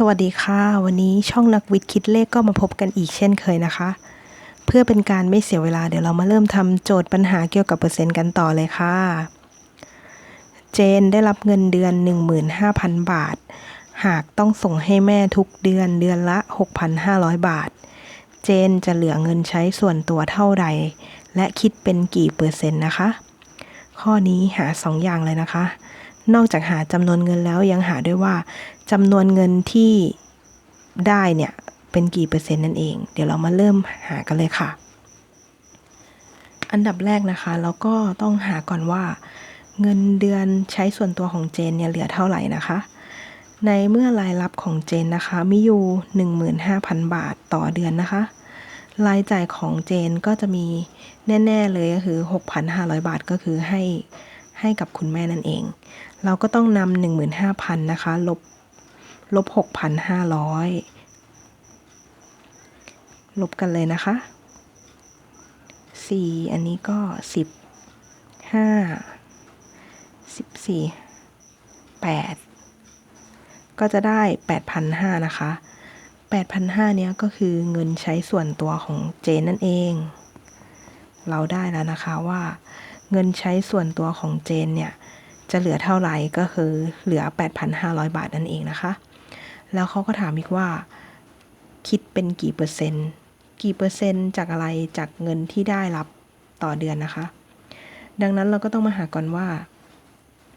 สวัสดีค่ะ วันนี้ช่องนักวิทย์คิดเลขก็มาพบกันอีกเช่นเคยนะคะ เพื่อเป็นการไม่เสียเวลาเดี๋ยวเรามาเริ่มทำโจทย์ปัญหาเกี่ยวกับเปอร์เซ็นต์กันต่อเลยค่ะ เจนได้รับเงินเดือน 15,000 บาท หากต้องส่งให้แม่ทุกเดือนเดือนละ 6,500 บาท เจนจะเหลือเงินใช้ส่วนตัวเท่าใด และคิดเป็นกี่เปอร์เซ็นต์นะคะ ข้อนี้หา 2 อย่างเลยนะคะ นอกจากหาจำนวนเงินแล้วยังหาด้วยว่าจำนวนเงินที่ได้เนี่ยเป็นกี่เปอร์เซ็นต์นั่นเอง เดี๋ยวเรามาเริ่มหากันเลยค่ะ อันดับแรกนะคะเราก็ต้องหาก่อนว่า เงินเดือนใช้ส่วนตัวของเจนเนี่ยเหลือเท่าไหร่นะคะ ในเมื่อรายรับของเจนนะคะมีอยู่ 15,000 บาทต่อเดือนนะคะ รายจ่ายของเจนก็จะมีแน่ ๆ เลยก็คือ 6,500 บาทก็คือให้ ให้กับคุณแม่นั่นเอง เราก็ต้องนำ15,000นะคะลบลบ 6,500 ลบกันเลยนะคะ 4 อันนี้ก็ 10 5 14 8 ก็จะได้ 8,500 นะคะ 8,500 เนี้ยก็คือเงินใช้ส่วนตัวของเจนนั่นเอง เราได้แล้วนะคะว่า เงินใช้ส่วนตัวของเจนเนี่ย จะเหลือเท่าไหร่ก็คือเหลือ 8,500 บาทนั่นเองนะคะ แล้วเขาก็ถามอีกว่า คิดเป็นกี่เปอร์เซ็นต์ กี่เปอร์เซ็นต์จากอะไรจากเงินที่ได้รับต่อเดือนนะคะ ดังนั้นเราก็ต้องมาหาก่อนว่า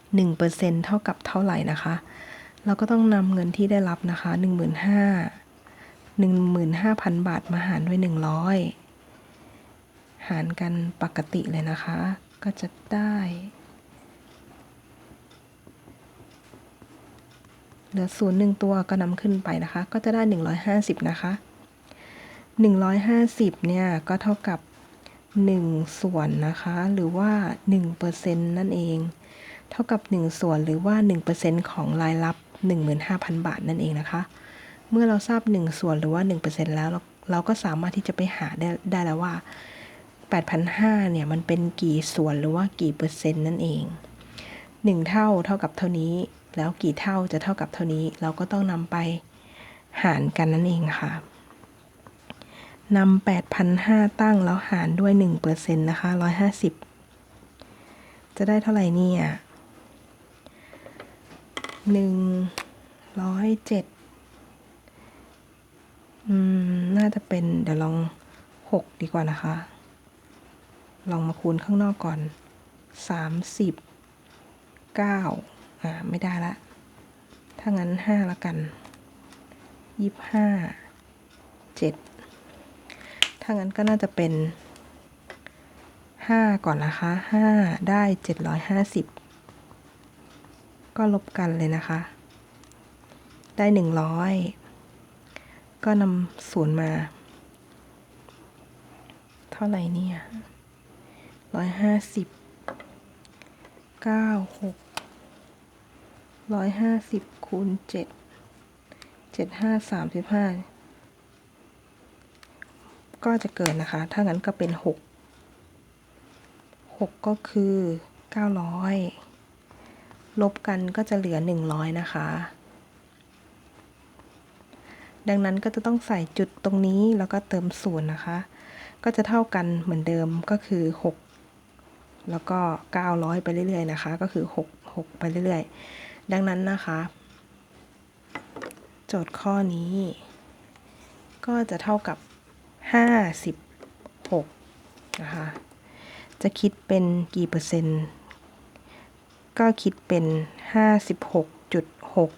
1%เท่ากับเท่าไหร่นะคะ เราก็ต้องนำเงินที่ได้รับนะคะ 15,000 15,000 บาทมาหารด้วย 100 หารกันปกติเลยนะคะ ก็จะได้เหลือศูนย์หนึ่งตัวก็นำขึ้นไปนะคะ ก็จะได้ 150 นะคะ 150 เนี่ย ก็เท่ากับ 1 ส่วนนะคะ หรือว่า1%นั่นเอง เท่ากับ 1 ส่วนหรือว่า 1%ของรายรับ 15,000 บาทนั่นเองนะคะ เมื่อเราทราบ 1 ส่วนหรือว่า 1%แล้วเราเราก็สามารถที่จะไปหาได้ได้แล้วว่า 8,500เนี่ยมันเป็นกี่ส่วนหรือว่ากี่เปอร์เซ็นต์นั่นเอง 1 เท่าเท่ากับเท่านี้ แล้วกี่เท่าจะเท่ากับเท่านี้ เราก็ต้องนำไปหารกันนั่นเองค่ะนำ8,500 ตั้งแล้วหารด้วย1%นะคะ 150 จะได้เท่าไหร่เนี่ย107อืม น่าจะเป็น เดี๋ยวลอง 6 ดีกว่านะคะ ลองมาคูณข้างนอกก่อน 30 9อ่าไม่ได้ละ ถ้างั้น 5 ละกัน 25 7 ถ้างั้นก็น่าจะเป็น 5 ก่อนนะคะ 5 ได้ 750 ก็ลบกันเลยนะคะ ได้ 100 ก็นำศูนย์มา เท่าไหร่เนี่ย 150 96 150คูณ7 75 35ก็จะเกิดนะคะ ถ้างั้นก็เป็น6 6ก็คือ900ลบกันก็จะเหลือ100นะคะ ดังนั้นก็จะต้องใส่จุดตรงนี้แล้วก็เติมศูนย์นะคะ ก็จะเท่ากันเหมือนเดิมก็คือ6 แล้วก็ 900 ไปเรื่อยๆนะคะ ก็คือ 6 6 ไปเรื่อยๆ ดังนั้นนะคะ โจทย์ข้อนี้ ก็จะเท่ากับห้าสิบหกนะคะ จะคิดเป็นกี่เปอร์เซ็นต์ ก็คิดเป็นห้าสิบหกจุดหก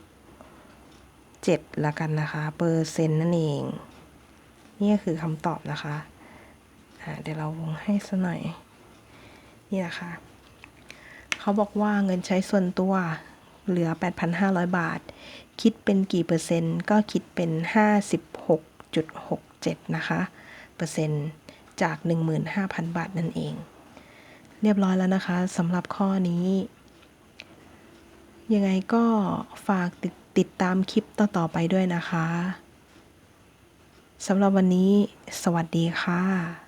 เจ็ดละกันนะคะ เปอร์เซ็นต์นั่นเอง นี่คือคำตอบนะคะะเดี๋ยวเราวงให้สักหน่อย นี่นะคะ เขาบอกว่าเงินใช้ส่วนตัวเหลือ 8,500 บาท คิดเป็นกี่เปอร์เซ็นต์ ก็คิดเป็น 56.67 นะคะ เปอร์เซ็นต์จาก 15,000 บาทนั่นเอง เรียบร้อยแล้วนะคะสำหรับข้อนี้ ยังไงก็ฝากติดติดตามคลิปต่อ ๆ ไปด้วยนะคะสำหรับวันนี้ สวัสดีค่ะ